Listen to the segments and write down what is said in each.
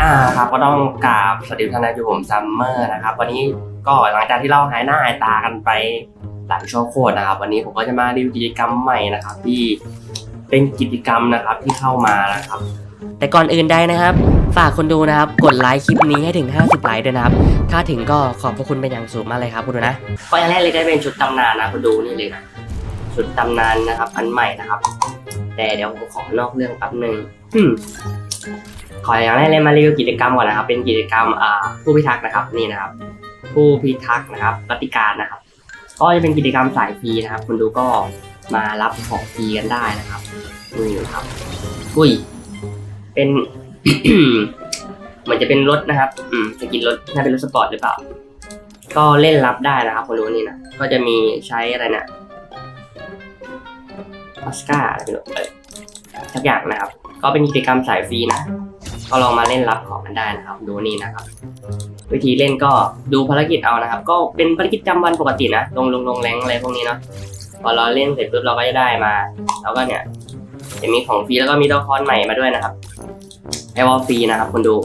อ่าครับก็ต้องกราบสวัสดีทุกท่านนะอยู่ผมซัมเมอร์นะครับ วันนี้ก็หลังจากที่เราหายหน้าหายตากันไปหลายชั่วโคตรนะครับ วันนี้ผมก็จะมารีวิวกิจกรรมใหม่นะครับ ที่เป็นกิจกรรมนะครับที่เข้ามานะครับ แต่ก่อนอื่นใดนะครับ ฝากคนดูนะครับ กดไลค์คลิปนี้ให้ถึง 50 ไลค์ด้วยนะครับ ถ้าถึงก็ขอบพระคุณเป็นอย่างสูงมากเลยครับคุณดูนะก็อย่างแรกเลยก็เป็นชุดตำนานนะคุณดูนี่เลยนะชุดตำนานนะครับ อันใหม่นะครับ แต่เดี๋ยวผมขอนอกเรื่องแป๊บหนึ่ง อืมขออย่างแรกเลยมารีวิวกิจกรรมก่อนนะครับ เป็นกิจกรรมผู้พิทักษ์นะครับนี่นะครับ ผู้พิทักษ์นะครับปฏิการนะครับ ก็จะเป็นกิจกรรมสายฟรีนะครับ คุณดูก็มารับของฟรีกันได้นะครับนี่ครับอุ้ยเป็นเหมือนจะเป็นรถนะครับ อืมจะกินรถน่าเป็นรถสปอร์ตหรือเปล่า ก็เล่นรับได้นะครับคนรู้นี่นะก็จะมีใช้อะไรนะออสการ์อะไรไม่รู้เออสักอย่างนะครับ ก็เป็นกิจกรรมสายฟรีนะ ก็ลองมาเล่นรับของกันได้นะครับ ดูนี่นะครับ วิธีเล่นก็ดูภารกิจเอานะครับ ก็เป็นภารกิจประจำวันปกตินะลงลงลงแรงอะไรพวกนี้เนาะพอเราเล่นเสร็จปุ๊บเราก็จะได้มาแล้วก็เนี่ยจะมีของฟรีแล้วก็มีตัวละครใหม่มาด้วยนะครับไอวอลฟรีนะครับคุณดู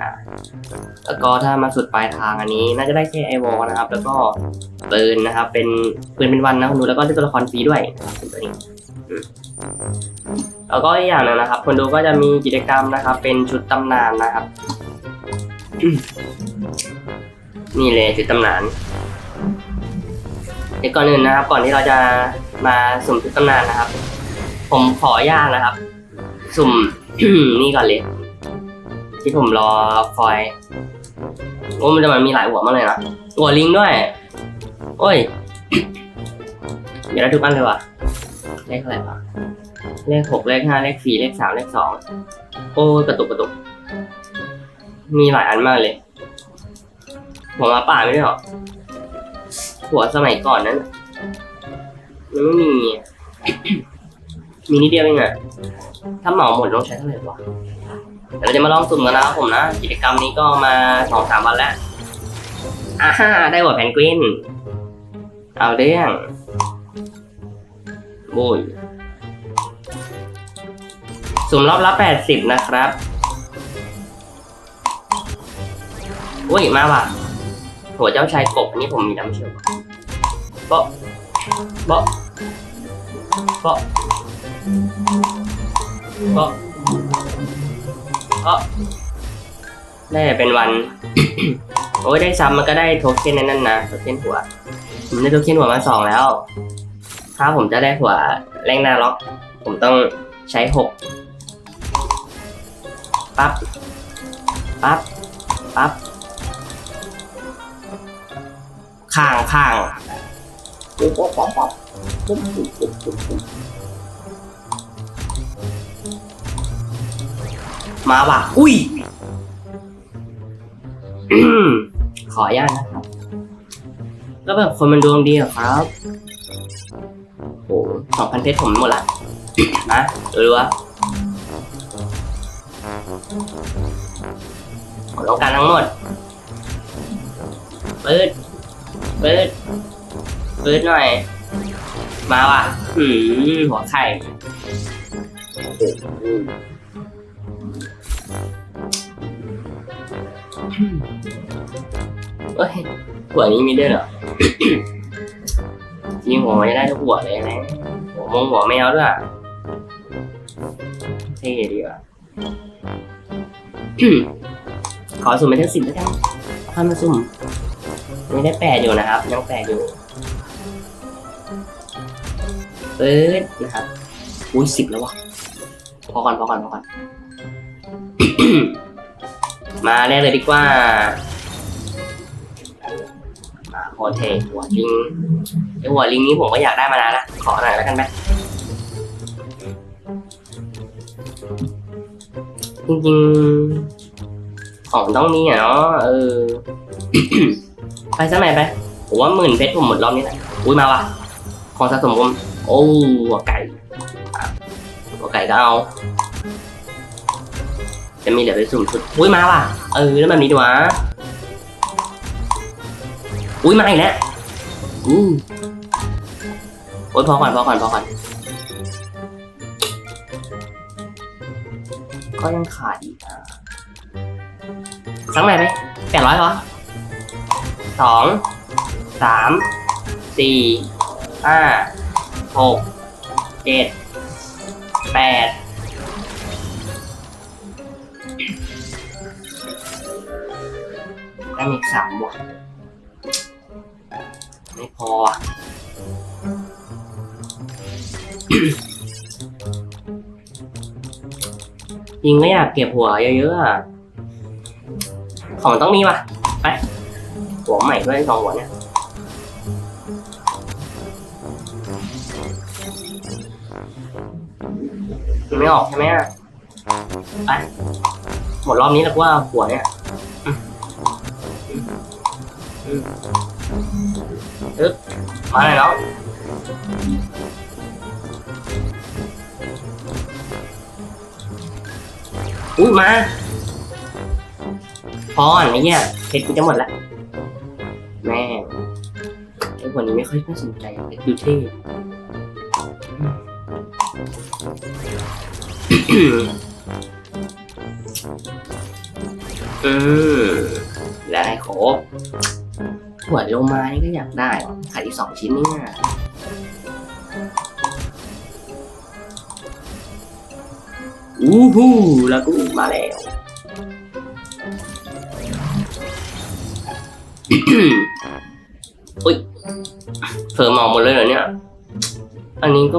อ่าแล้วก็ถ้ามาสุดปลายทางอันนี้น่าจะได้แค่ไอวอลนะครับ แล้วก็ปืนนะครับ เป็นปืนเป็นวันนะคุณดูแล้วก็ได้ตัวละครฟรีด้วยนะครับเป็นตัวนี้แล้วก็อีกอย่างหนึ่งนะครับ คนดูก็จะมีกิจกรรมนะครับ เป็นชุดตำนานนะครับ นี่เลยชุดตำนานเดี๋ยวก่อนอื่นนะครับ ก่อนที่เราจะมาสุ่มชุดตำนานนะครับ ผมขออนุญาตนะครับ สุ่มนี่ก่อนเลย ที่ผมรอคอยโอ้มันจะมันมีหลายหัวมากเลยนะหัวลิงด้วย โอ้ยมีได้ทุกอันเลยว่ะเลขอะไรวะ เลขหกเลขห้าเลขสี่เลขสามเลขสองโอ้กระตุกกระตุก มีหลายอันมากเลยหัวมาป่าไม่ได้หรอหัวสมัยก่อนนั้นมันไม่มี มีนิดเดียวเองอะถ้าเหมาหมดต้องใช้เท่าไหร่วะเดี๋ยวเราจะมาลองสุ่มกันนะครับผมนะ กิจกรรมนี้ก็มาสองสามวันแล้วอ่าฮ่าได้หัวแพนกวิน เอาเรื่องโอ้ย สุ่มรอบละแปดสิบนะครับโอ้ย มาว่ะหัวเจ้าชายกบอันนี้ผมมีน้ำเชื่อมเบาะเบาะเบาะเบาะก็ได้เป็นวัน โอ้ยได้ซ้ำมันก็ได้โทเค็นนั่นนะโทเค็นหัวผมได้โทเค็นหัวมาสองแล้ว ถ้าผมจะได้หัวแรงหน้าล็อก ผมต้องใช้หก ปั๊บ ปั๊บ ปั๊บ ข้างข้างปุ๊บมาว่ะ อุ้ย ขออนุญาตนะครับ ก็แบบคนมันดวงดีอครับโอ้สองพันเพชรผมหมดละนะรือว่า ผมต้องการทั้งหมดปิดปิดปิดหน่อย มาว่ะ อืมหัวไข่โอ้โหเอ้ยหัวนี้มีด้วยเหรอ จริงหัวไม่ได้ทุกหัวเลยนะหัวมงหัวแมวด้วยเท่ดีว่ะ ขอสุ่มไปทั้งสิบแล้วกันถ้ามาสุ่มยังได้แปดอยู่นะครับ ยังแปดอยู่เปิดนะครับอุ้ยสิบแล้ววะพอก่อนพอก่อนพอก่อนมาแรกเลยดีกว่ามาโคเทหัวลิงไอหัวลิงนี้ผมก็อยากได้มานานละขอหน่อยแล้วกันไหม จริงๆของต้องมีอะเนาะเออ ไปสัยไปผมว่าหมื่นเพชรผมหมดรอบนี้แหละอุ้ยมาว่ะของสะสมผมโอ้หัวไก่หัวไก่ก็เอาจะมีเดี๋ยวไปสุ่มชุดอุ้ยมาว่ะเออแล้วแบบนี้ดีวะอุ้ยมาอีกแล้วอู้โอ้ยพอก่อนพอก่อนพอก่อน ก็ยังขาดอีกอะสักใบไหมแปดร้อยพอสองสามสี่ห้าหกเจ็ดแปดได้มีอีกสามบว่ะไม่พอ อะจริงก็อยากเก็บหัวเยอะๆอะของต้องมีป่ะ ไป หัวใหม่ด้วยสองหัวเนี่ย ไม่ออกใช่ไหมอะ ไป หมดรอบนี้แล้วว่าหัวเนี่ยอึ๊บมาเลยเนา อุ้ยมา พออะไอ้เนี่ยเพชรกูจะหมดแล้วแม่งไอ้คนนี้ไม่ค่อยน่าสนใจอะเพชรดูเท่อืมและไอ้โคกหัวโลมานี่ก็อยากได้ว่ะขายที่สองชิ้นนี่นะ อู้หูแล้วกูมาแล้วอุ้ยเพิ่มออกหมดเลยเหรอเนี่ย อันนี้ก็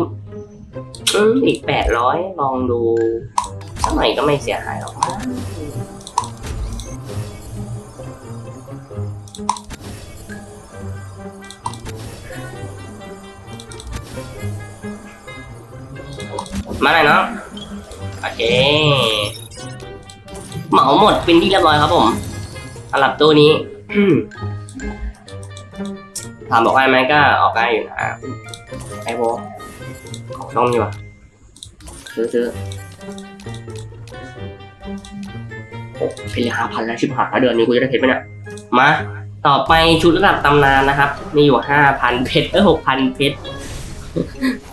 อืมอีกแปดร้อยลองดูสักหน่อยก็ไม่เสียหายหรอกมาหน่อยเนาะ โอเค เหมาหมดเป็นที่เรียบร้อยครับผมสำหรับตู้นี้ถามบอกว่าไหมก็ออกได้อยู่นะไอโบของต้องมีว่ะซื้อซื้อโอ้เป็นห้าพันแล้วชิบหายแล้วเดือนนี้กูจะได้เพชรไหมเนี่ยมา ต่อไปชุดระดับตำนานนะครับ มีอยู่ห้าพันเพชรเออหกพันเพชร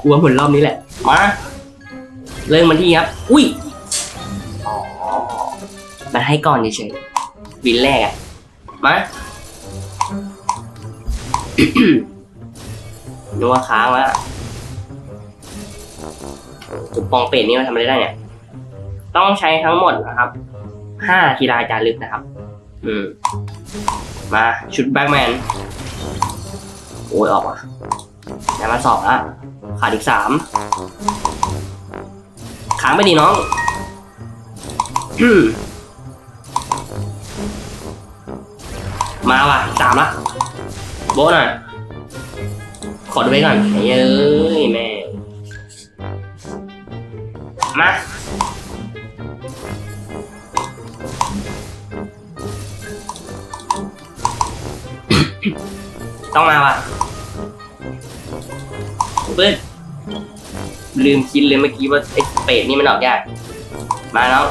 กลัวหมดรอบนี้แหละ มา เริ่มมันที่ครับ อุ้ย อ๋อ มันให้ก่อนเฉยๆวินแรกอะมานึกว่าค้างแล้วอุปองเป็ดนี่มันทำอะไรได้เนี่ย ต้องใช้ทั้งหมดนะครับ ห้ากีฬาจารึกนะครับ อืม มาชุดแบ็กแมน โอ้ยออกอะได้มาสองละขาดอีกสาม ค้างไปดีน้องอืมมาว่ะสามละโบะหน่อยขอดูไว้ก่อนไอ้เอ้ยแม่มาต้องมาว่ะปึ๊ด ลืมคิดเลยเมื่อกี้ว่าไอ้เป็ดนี่มันออกยาก มาแล้ว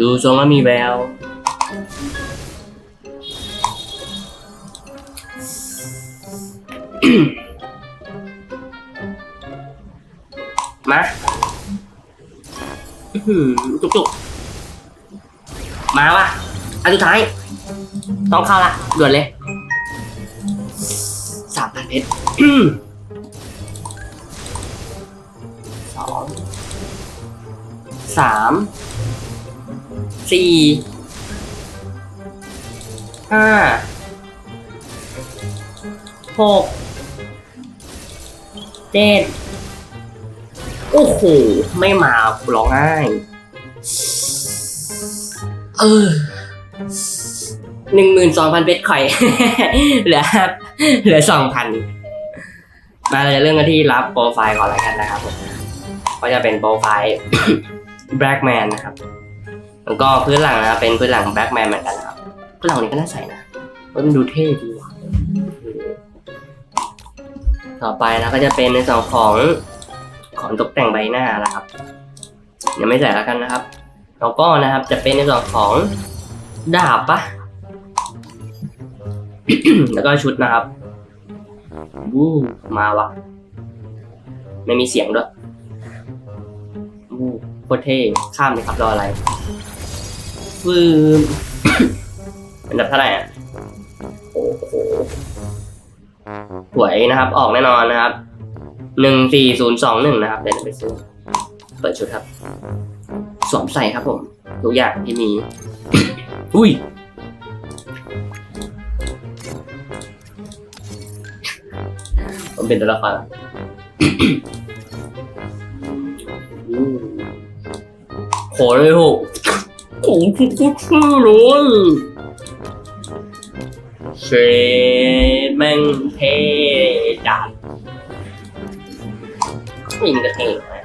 ดูทรงแล้วมีแววมาจุกจุกมาว่ะอันสุดท้าย ต้องเข้าละด่วนเลย เพชรสองสามสี่ห้าหกเจ็ดโอ้โห ไม่มาร้องไห้เออหนึ่งหมื่นสองพันเพชรข่อย เหลือห้า เหลือสองพันมาเราจะเริ่มกันที่รับโปรไฟล์ก่อนแล้วกันนะครับผมก็จะเป็นโปรไฟล์ Blackman นะครับแล้วก็พื้นหลังนะเป็นพื้นหลัง Blackman เหมือนกันนะครับพื้นหลังนี้ก็น่าใส่นะเฮ้ยมันดูเท่ดีว่ะต่อไปนะก็จะเป็นในส่วนของของตกแต่งใบหน้านะครับยังไม่ใส่แล้วกันนะครับ แล้วก็นะครับจะเป็นในส่วนของดาบปะ แล้วก็ชุดนะครับวู้มาวะไม่มีเสียงด้วยวู้ปตรเท่ข้ามเลยครับรออะไรฟืมอันดับเท่าไหร่อะโอ้โหหวยนะครับ ออกแน่นอนนะครับหนึ่งสี่ศูนย์สองหนึ่งนะครับเดี๋ยวเราไปซื้อเปิดชุดครับ สวมใส่ครับผม ทุกอย่างที่มี อุ้ย เป็นตัวละครอืมโหเลยโหโอ้โหคุกคุกคุกเลยเชดแม่งเท่จัดนี่มันก็เท่นะ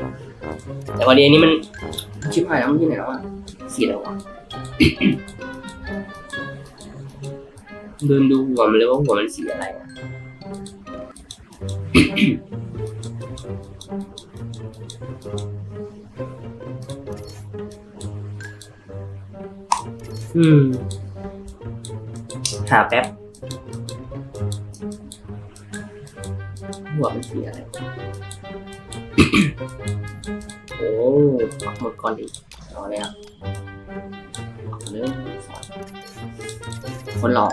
แต่วันนี้อันนี้มันชิบหายแล้วมันที่ไหนแล้วอะสีอะไรวะเดินดูหัวมันเลยว่าหัวมันสีอะไรอะ อืม หาแป๊บหัวมันสีอะไร โอ้ปักหมดก่อนดิเอาเลยอะปักเรื่องคนหล่อ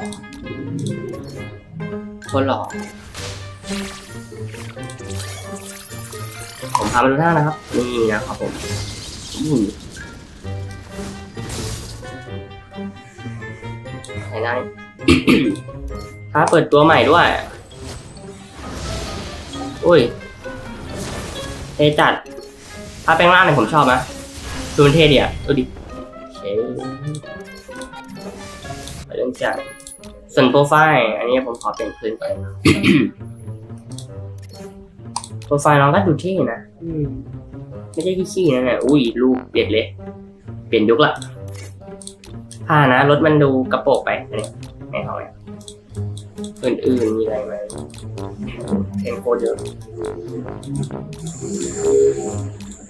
คนหล่อ ผมพามาดูหน้านะครับ นี่นะครับผมอุ้ยไหนน้านี่ถ้าเปิดตัวใหม่ด้วย อุ้ยเทจัด ถ้าแปลงร่างเนี่ยผมชอบนะดูมันเท่ดีอะดูดิเชยไปเรื่องจัดส่วนโปรไฟล์ อันนี้ผมขอเปลี่ยนคืนไป โปรไฟล์น้องก็ดูเท่นะอืมไม่ใช่ขี้ๆนะเนี่ยอุ้ยรูปเปลี่ยนเลย เปลี่ยนยุคละผ้านะรถมันดูกระโปรงไปอันนี้ไม่เอาเลยอื่นๆมีอะไรไหมเทนโคตรเยอะ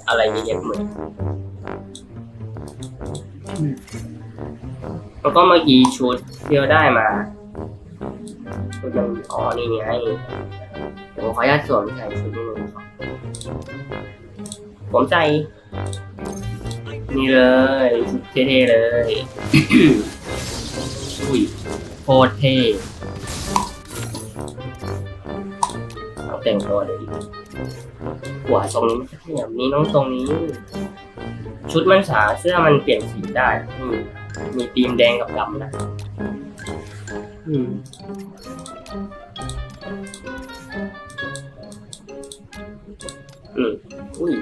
อะไรเยอะแยะเหมือนแล้วก็เมื่อกี้ชุดที่เราได้มาชุดยังอ๋อนี่ไงเดี๋ยว ผมขออนุญาตสวมใส่ชุดนิดนึงครับผมใส่นี่เลยชุดเท่ๆเลยอุ้ยโคตรเท่เอาแต่งตัวเลยหัวทรงนี้มันจะเท่แบบนี้น้องทรงนี้ ชุดมันสาเสื้อมันเปลี่ยนสีได้อืมมีตีมแดงกับดำนะ อืมอุ้ย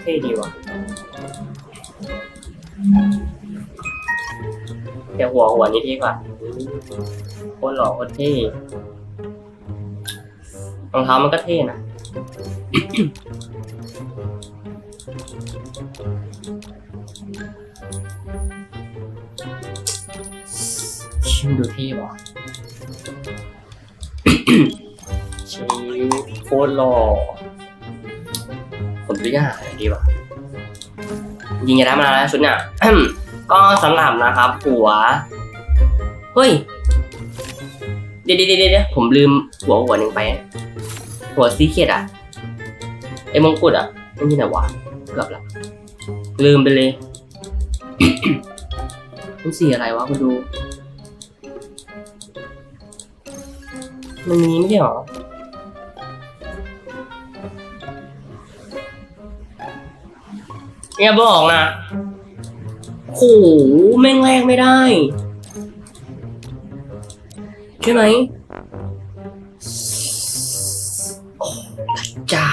เท่ดีว่ะ แต่หัวหัวนี้เท่กว่าโคตรหล่อโคตรเท่รองเท้ามันก็เท่นะชิมดูเท่ว่ะ ตรหล่อผมตัวอย่างอะไรดีวะยิงจะได้มาแล้วชุดเนี่ยก็สำหรับนะครับ หัว เฮ้ย เดี๋ยวเดี๋ยวเดี๋ยวผมลืมหัวหัวหนึ่งไป หัวซีเคียดอะไอ้มงกุฎอะไม่มีไหนวะเกือบละลืมไปเลยมันสีอะไรวะคุณดู มันมีไม่ใช่หรอ อย่าบอกนะโหแม่งแรกไม่ได้ ใช่ไหมโอ้พระเจ้า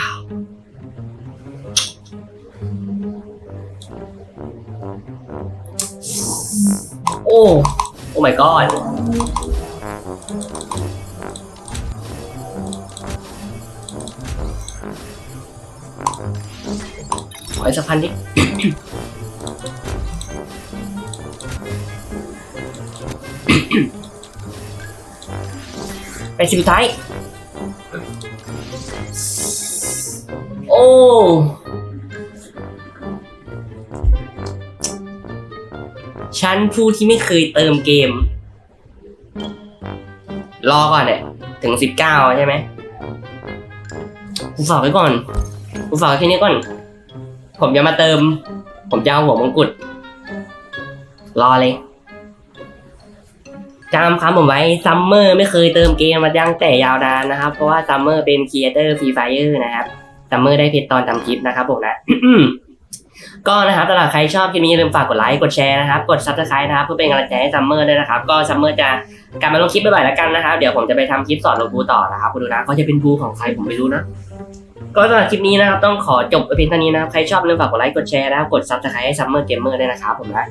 โอ้ โอ้ my god ขอสักพันดิ ไปสิบสุดท้าย โอ้ฉันผู้ที่ไม่เคยเติมเกม รอก่อนเนี่ยถึงสิบเก้าใช่ไหมกูฝากไว้ก่อนผมฝากไว้แค่นี้ก่อน ผมจะมาเติม ผมจะเอาหัวมงกุฎรอเลยจำคำผมไว้ซัมเมอร์ไม่เคยเติมเกมมายังแต่ยาวนานนะครับ เพราะว่าซัมเมอร์เป็นครีเอเตอร์ฟรีไฟเออร์นะครับซัมเมอร์ได้เพชรตอนทำคลิปนะครับผมนะก็นะครับสำหรับใครชอบคลิปนี้อย่าลืมฝากกดไลค์กดแชร์นะครับ กดซับสไครต์นะครับ เพื่อเป็นกำลังใจให้ซัมเมอร์ด้วยนะครับ ก็ซัมเมอร์จะกลับมาลงคลิปบ่อยๆแล้วกันนะครับ เดี๋ยวผมจะไปทำคลิปสอนลงบูต่อนะครับคุณดูนะก็จะเป็นบูของใครผมไม่รู้นะ ก็สำหรับคลิปนี้นะครับต้องขอจบไปเพียงเท่านี้นะครับใครชอบอย่าลืมฝากกดไลค์กดแชร์นะครับกดซับสไครต์ให้ซัมเมอร์เกมเมอร์ด้วยนะครับผมนะ